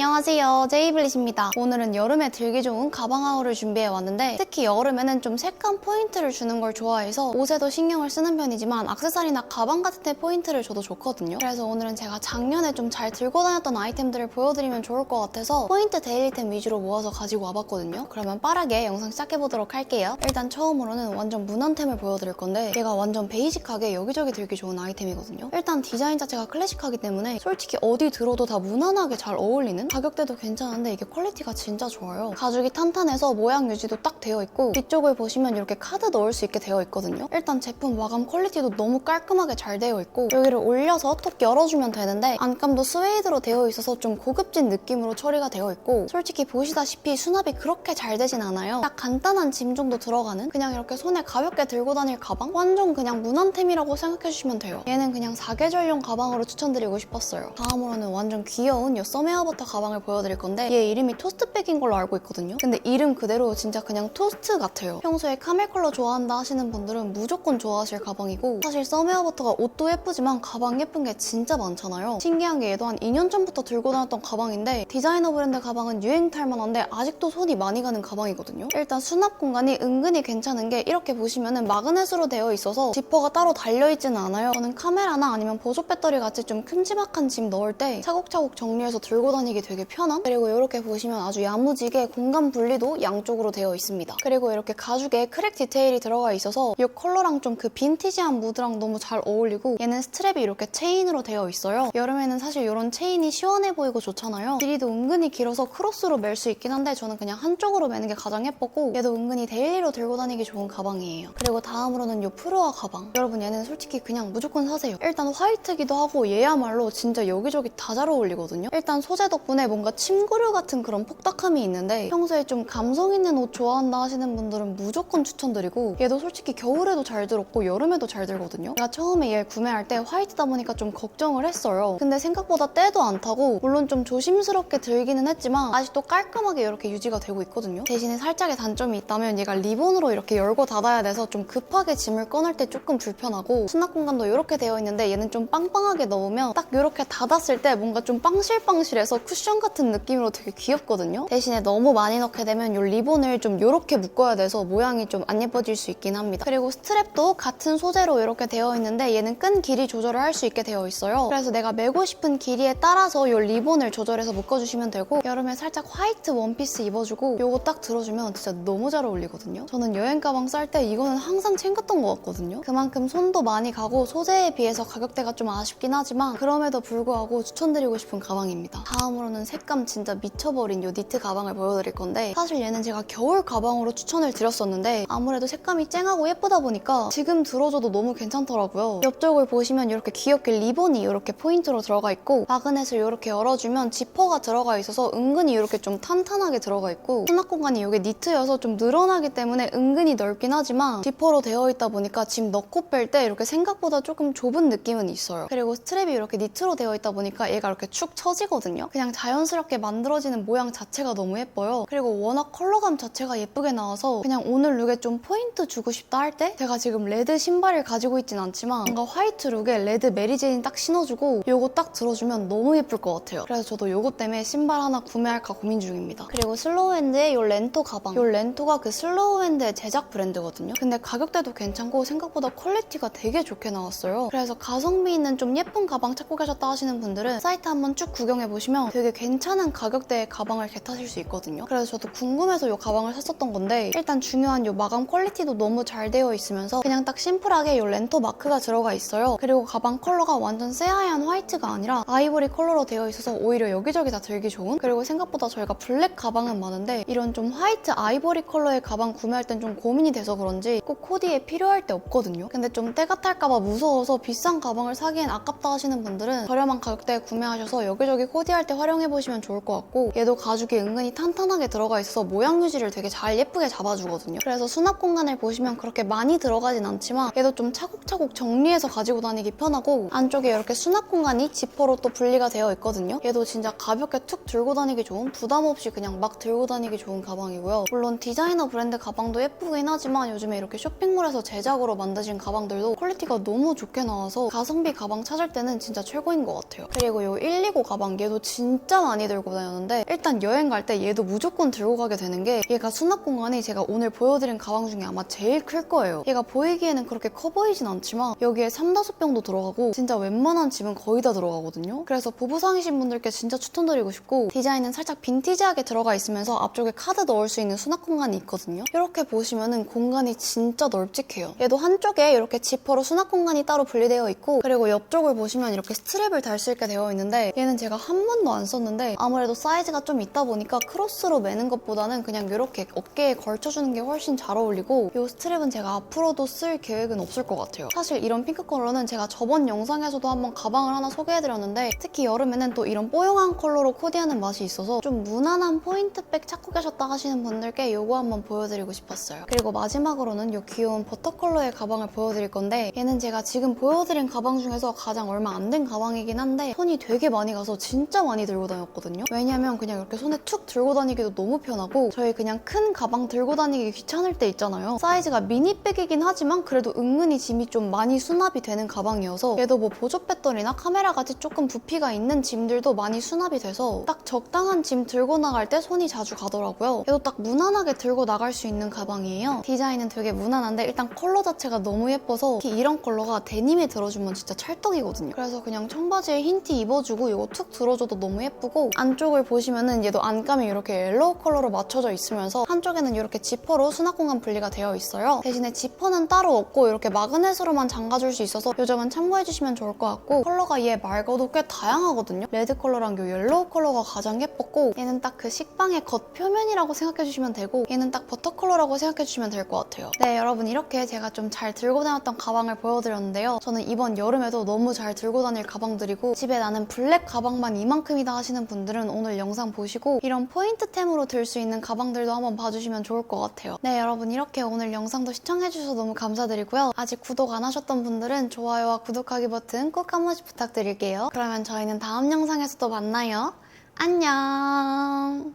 안녕하세요. 제이블릿입니다. 오늘은 여름에 들기 좋은 가방 하울을 준비해 왔는데 특히 여름에는 좀 색감 포인트를 주는 걸 좋아해서 옷에도 신경을 쓰는 편이지만 악세사리나 가방 같은 데 포인트를 줘도 좋거든요. 그래서 오늘은 제가 작년에 좀 잘 들고 다녔던 아이템들을 보여드리면 좋을 것 같아서 포인트 데일리템 위주로 모아서 가지고 와봤거든요. 그러면 빠르게 영상 시작해보도록 할게요. 일단 처음으로는 완전 무난템을 보여드릴 건데 얘가 완전 베이직하게 여기저기 들기 좋은 아이템이거든요. 일단 디자인 자체가 클래식하기 때문에 솔직히 어디 들어도 다 무난하게 잘 어울리는 가격대도 괜찮은데 이게 퀄리티가 진짜 좋아요. 가죽이 탄탄해서 모양 유지도 딱 되어 있고 뒤쪽을 보시면 이렇게 카드 넣을 수 있게 되어 있거든요. 일단 제품 마감 퀄리티도 너무 깔끔하게 잘 되어 있고 여기를 올려서 톡 열어주면 되는데 안감도 스웨이드로 되어 있어서 좀 고급진 느낌으로 처리가 되어 있고 솔직히 보시다시피 수납이 그렇게 잘 되진 않아요. 딱 간단한 짐 정도 들어가는 그냥 이렇게 손에 가볍게 들고 다닐 가방? 완전 그냥 무난템이라고 생각해주시면 돼요. 얘는 그냥 사계절용 가방으로 추천드리고 싶었어요. 다음으로는 완전 귀여운 이 썸웨어버터 가방 을 보여드릴 건데 얘 이름이 토스트백인 걸로 알고 있거든요. 근데 이름 그대로 진짜 그냥 토스트 같아요. 평소에 카멜 컬러 좋아한다 하시는 분들은 무조건 좋아하실 가방이고 사실 썸웨어버터가 옷도 예쁘지만 가방 예쁜 게 진짜 많잖아요. 신기한 게 얘도 한 2년 전부터 들고 다녔던 가방인데 디자이너 브랜드 가방은 유행 탈만한데 아직도 손이 많이 가는 가방이거든요. 일단 수납 공간이 은근히 괜찮은 게 이렇게 보시면은 마그넷으로 되어 있어서 지퍼가 따로 달려있지는 않아요. 저는 카메라나 아니면 보조 배터리 같이 좀 큼지막한 짐 넣을 때 차곡차곡 정리해서 들고 다니기 되게 편함 그리고 이렇게 보시면 아주 야무지게 공간 분리도 양쪽으로 되어 있습니다. 그리고 이렇게 가죽에 크랙 디테일이 들어가 있어서 이 컬러랑 좀 그 빈티지한 무드랑 너무 잘 어울리고 얘는 스트랩이 이렇게 체인으로 되어 있어요. 여름에는 사실 이런 체인이 시원해 보이고 좋잖아요. 길이도 은근히 길어서 크로스로 멜 수 있긴 한데 저는 그냥 한쪽으로 매는 게 가장 예뻤고 얘도 은근히 데일리로 들고 다니기 좋은 가방이에요. 그리고 다음으로는 이 프로아 가방. 여러분 얘는 솔직히 그냥 무조건 사세요. 일단 화이트기도 하고 얘야말로 진짜 여기저기 다 잘 어울리거든요. 일단 소재 덕분에 뭔가 침구류 같은 그런 폭닥함이 있는데 평소에 좀 감성 있는 옷 좋아한다 하시는 분들은 무조건 추천드리고 얘도 솔직히 겨울에도 잘 들었고 여름에도 잘 들거든요. 제가 처음에 얘 구매할 때 화이트다 보니까 좀 걱정을 했어요. 근데 생각보다 때도 안 타고 물론 좀 조심스럽게 들기는 했지만 아직도 깔끔하게 이렇게 유지가 되고 있거든요. 대신에 살짝의 단점이 있다면 얘가 리본으로 이렇게 열고 닫아야 돼서 좀 급하게 짐을 꺼낼 때 조금 불편하고 수납 공간도 이렇게 되어 있는데 얘는 좀 빵빵하게 넣으면 딱 이렇게 닫았을 때 뭔가 좀 빵실빵실해서 쿠션 같은 느낌으로 되게 귀엽거든요? 대신에 너무 많이 넣게 되면 이 리본을 좀 이렇게 묶어야 돼서 모양이 좀 안 예뻐질 수 있긴 합니다. 그리고 스트랩도 같은 소재로 이렇게 되어 있는데 얘는 끈 길이 조절을 할 수 있게 되어 있어요. 그래서 내가 메고 싶은 길이에 따라서 이 리본을 조절해서 묶어주시면 되고 여름에 살짝 화이트 원피스 입어주고 이거 딱 들어주면 진짜 너무 잘 어울리거든요? 저는 여행 가방 쌀 때 이거는 항상 챙겼던 것 같거든요? 그만큼 손도 많이 가고 소재에 비해서 가격대가 좀 아쉽긴 하지만 그럼에도 불구하고 추천드리고 싶은 가방입니다. 다음 으로는 색감 진짜 미쳐버린 이 니트 가방을 보여드릴 건데 사실 얘는 제가 겨울 가방으로 추천을 드렸었는데 아무래도 색감이 쨍하고 예쁘다 보니까 지금 들어줘도 너무 괜찮더라고요. 옆쪽을 보시면 이렇게 귀엽게 리본이 이렇게 포인트로 들어가 있고 마그넷을 이렇게 열어주면 지퍼가 들어가 있어서 은근히 이렇게 좀 탄탄하게 들어가 있고 수납 공간이 이게 니트여서 좀 늘어나기 때문에 은근히 넓긴 하지만 지퍼로 되어 있다 보니까 짐 넣고 뺄 때 이렇게 생각보다 조금 좁은 느낌은 있어요. 그리고 스트랩이 이렇게 니트로 되어 있다 보니까 얘가 이렇게 축 처지거든요. 그냥 자연스럽게 만들어지는 모양 자체가 너무 예뻐요. 그리고 워낙 컬러감 자체가 예쁘게 나와서 그냥 오늘 룩에 좀 포인트 주고 싶다 할 때 제가 지금 레드 신발을 가지고 있진 않지만 뭔가 화이트 룩에 레드 메리제인 딱 신어주고 요거 딱 들어주면 너무 예쁠 것 같아요. 그래서 저도 요거 때문에 신발 하나 구매할까 고민 중입니다. 그리고 슬로우핸드의 요 렌토 가방. 요 렌토가 그 슬로우핸드의 제작 브랜드거든요. 근데 가격대도 괜찮고 생각보다 퀄리티가 되게 좋게 나왔어요. 그래서 가성비 있는 좀 예쁜 가방 찾고 계셨다 하시는 분들은 사이트 한번 쭉 구경해보시면 되게 괜찮은 가격대의 가방을 겟하실 수 있거든요. 그래서 저도 궁금해서 요 가방을 샀었던 건데 일단 중요한 요 마감 퀄리티도 너무 잘 되어 있으면서 그냥 딱 심플하게 요 렌토 마크가 들어가 있어요. 그리고 가방 컬러가 완전 새하얀 화이트가 아니라 아이보리 컬러로 되어 있어서 오히려 여기저기 다 들기 좋은? 그리고 생각보다 저희가 블랙 가방은 많은데 이런 좀 화이트 아이보리 컬러의 가방 구매할 땐 좀 고민이 돼서 그런지 꼭 코디에 필요할 때 없거든요. 근데 좀 때가 탈까봐 무서워서 비싼 가방을 사기엔 아깝다 하시는 분들은 저렴한 가격대에 구매하셔서 여기저기 코디할 때 활용 해보시면 좋을 것 같고 얘도 가죽이 은근히 탄탄하게 들어가 있어서 모양 유지를 되게 잘 예쁘게 잡아주거든요. 그래서 수납 공간을 보시면 그렇게 많이 들어가진 않지만 얘도 좀 차곡차곡 정리해서 가지고 다니기 편하고 안쪽에 이렇게 수납 공간이 지퍼로 또 분리가 되어 있거든요. 얘도 진짜 가볍게 툭 들고 다니기 좋은 부담 없이 그냥 막 들고 다니기 좋은 가방이고요. 물론 디자이너 브랜드 가방도 예쁘긴 하지만 요즘에 이렇게 쇼핑몰에서 제작으로 만드신 가방들도 퀄리티가 너무 좋게 나와서 가성비 가방 찾을 때는 진짜 최고인 것 같아요. 그리고 이 129 가방 얘도 진짜 진짜 많이 들고 다녔는데 일단 여행 갈 때 얘도 무조건 들고 가게 되는 게 얘가 수납 공간이 제가 오늘 보여드린 가방 중에 아마 제일 클 거예요. 얘가 보이기에는 그렇게 커 보이진 않지만 여기에 3, 5병도 들어가고 진짜 웬만한 짐은 거의 다 들어가거든요. 그래서 부부상이신 분들께 진짜 추천드리고 싶고 디자인은 살짝 빈티지하게 들어가 있으면서 앞쪽에 카드 넣을 수 있는 수납 공간이 있거든요. 이렇게 보시면은 공간이 진짜 널찍해요. 얘도 한쪽에 이렇게 지퍼로 수납 공간이 따로 분리되어 있고 그리고 옆쪽을 보시면 이렇게 스트랩을 달 수 있게 되어 있는데 얘는 제가 한 번도 안 썼는데 아무래도 사이즈가 좀 있다 보니까 크로스로 매는 것보다는 그냥 이렇게 어깨에 걸쳐주는 게 훨씬 잘 어울리고 이 스트랩은 제가 앞으로도 쓸 계획은 없을 것 같아요. 사실 이런 핑크 컬러는 제가 저번 영상에서도 한번 가방을 하나 소개해드렸는데 특히 여름에는 또 이런 뽀용한 컬러로 코디하는 맛이 있어서 좀 무난한 포인트백 찾고 계셨다 하시는 분들께 이거 한번 보여드리고 싶었어요. 그리고 마지막으로는 이 귀여운 버터 컬러의 가방을 보여드릴 건데 얘는 제가 지금 보여드린 가방 중에서 가장 얼마 안 된 가방이긴 한데 손이 되게 많이 가서 진짜 많이 들고 다녔거든요. 왜냐면 그냥 이렇게 손에 툭 들고 다니기도 너무 편하고 저희 그냥 큰 가방 들고 다니기 귀찮을 때 있잖아요. 사이즈가 미니백이긴 하지만 그래도 은근히 짐이 좀 많이 수납이 되는 가방이어서 얘도 뭐 보조 배터리나 카메라 같이 조금 부피가 있는 짐들도 많이 수납이 돼서 딱 적당한 짐 들고 나갈 때 손이 자주 가더라고요. 얘도 딱 무난하게 들고 나갈 수 있는 가방이에요. 디자인은 되게 무난한데 일단 컬러 자체가 너무 예뻐서 특히 이런 컬러가 데님에 들어주면 진짜 찰떡이거든요. 그래서 그냥 청바지에 흰 티 입어주고 이거 툭 들어줘도 너무 예 쁘고 안쪽을 보시면은 얘도 안감이 이렇게 옐로우 컬러로 맞춰져 있으면서 한쪽에는 이렇게 지퍼로 수납 공간 분리가 되어 있어요. 대신에 지퍼는 따로 없고 이렇게 마그넷으로만 잠가줄 수 있어서 이 점은 참고해주시면 좋을 것 같고 컬러가 얘 말고도 꽤 다양하거든요. 레드 컬러랑 이 옐로우 컬러가 가장 예뻤고 얘는 딱 그 식빵의 겉표면이라고 생각해주시면 되고 얘는 딱 버터 컬러라고 생각해주시면 될 것 같아요. 네 여러분 이렇게 제가 좀 잘 들고 다녔던 가방을 보여드렸는데요. 저는 이번 여름에도 너무 잘 들고 다닐 가방들이고 집에 나는 블랙 가방만 이만큼이다 하시는 분들은 오늘 영상 보시고 이런 포인트템으로 들 수 있는 가방들도 한번 봐주시면 좋을 것 같아요. 네 여러분 이렇게 오늘 영상도 시청해주셔서 너무 감사드리고요. 아직 구독 안 하셨던 분들은 좋아요와 구독하기 버튼 꼭 한 번씩 부탁드릴게요. 그러면 저희는 다음 영상에서 또 만나요. 안녕.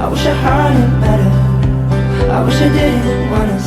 I wish I heard it better. I wish I didn't wanna